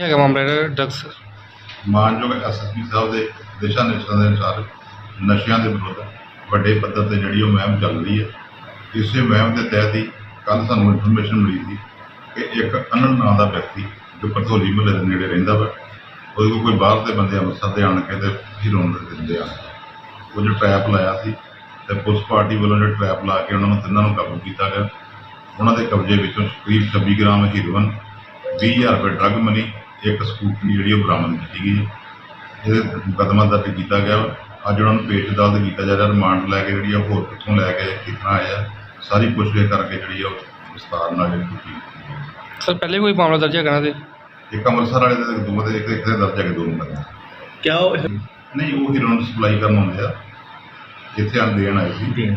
ਹੈਗਾ ਮਾਮਲਾ ਜਿਹੜਾ ਡਰੱਗਸ ਮਾਨਯੋਗ ਐਸਐਸਪੀ ਸਾਹਿਬ ਦੇ ਦਿਸ਼ਾ ਨਿਰਦੇਸ਼ਾਂ ਦੇ ਅਨੁਸਾਰ ਨਸ਼ਿਆਂ ਦੇ ਵਿਰੁੱਧ ਵੱਡੇ ਪੱਧਰ ਤੇ ਜਿਹੜੀ ਉਹ ਮੁਹਿੰਮ ਚੱਲ ਰਹੀ ਹੈ। ਇਸੇ ਮੁਹਿੰਮ ਦੇ ਤਹਿਤ ਹੀ ਕੱਲ ਸਾਨੂੰ ਇਨਫੋਰਮੇਸ਼ਨ ਮਿਲੀ ਸੀ ਕਿ ਇੱਕ ਅਨੰਦ ਨਾਂ ਦਾ ਵਿਅਕਤੀ ਜੋ ਪਰਥੋਲੀ ਮੁਹੱਲੇ ਦੇ ਨੇੜੇ ਰਹਿੰਦਾ ਵਾ, ਉਹਦੇ ਕੋਲ ਕੋਈ ਬਾਹਰ ਦੇ ਬੰਦੇ ਅੰਮ੍ਰਿਤਸਰ ਦੇ ਆਣ ਕੇ ਤੇ ਹੀਰੋਨ ਦੇ ਦਿੰਦੇ ਆ। ਉਹ ਜੋ ਟਰੈਪ ਲਾਇਆ ਸੀ ਤੇ ਪੁਲਿਸ ਪਾਰਟੀ ਵੱਲੋਂ ਜੋ ਟਰੈਪ ਲਾ ਕੇ ਉਹਨਾਂ ਨੂੰ ਤਿੰਨਾਂ ਨੂੰ ਕਾਬੂ ਕੀਤਾ ਗਿਆ। ਉਹਨਾਂ ਦੇ ਕਬਜ਼ੇ ਵਿੱਚੋਂ ਕਰੀਬ 26 ਗ੍ਰਾਮ ਹੀਰੋਇਨ 20000 ਰੁਪਏ ਡਰੱਗ ਮਨੀ ਇੱਕ ਸਕੂਟਰੀ ਜਿਹੜੀ ਉਹ ਬਰਾਮਦ ਕੀਤੀ ਗਈ ਹੈ ਇਹਦੇ ਮੁਕੱਦਮਾ ਦਰਜ ਕੀਤਾ ਗਿਆ। ਅੱਜ ਉਹਨਾਂ ਨੂੰ ਪੇਸ਼ ਅਦਾਲਤ ਕੀਤਾ ਜਾ ਰਿਹਾ। ਰਿਮਾਂਡ ਲੈ ਕੇ ਜਿਹੜੀ ਆ ਹੋਰ ਕਿੱਥੋਂ ਲੈ ਕੇ ਕਿੱਥਾਂ ਆਇਆ। ਸਾਰੀ ਪੁੱਛਗਿੱਛ ਕਰਕੇ ਜਿਹੜੀ ਆ ਉਹ ਵਿਸਤਾਰ ਨਾਲ ਜਿਹੜੀ ਕੀਤੀ ਸਰ ਪਹਿਲੇ ਕੋਈ ਮਾਮਲਾ ਦਰਜ ਹੈਗਾ ਨਾ ਤੇ ਇੱਕ ਅੰਮ੍ਰਿਤਸਰ ਵਾਲੇ ਦੇ ਦੋ ਦੇ ਇੱਕ ਇੱਕ ਦੇ ਦਰਜ ਹੈ ਦੋ ਮੁਕੱਦਮੇ ਕਿਆ ਉਹ ਨਹੀਂ ਉਹ ਹੀਰੋਇਨ ਸਪਲਾਈ ਕਰਨ ਆਉਂਦੇ ਆ। ਜਿੱਥੇ ਆਣ ਦੇਣ ਆਏ ਸੀ।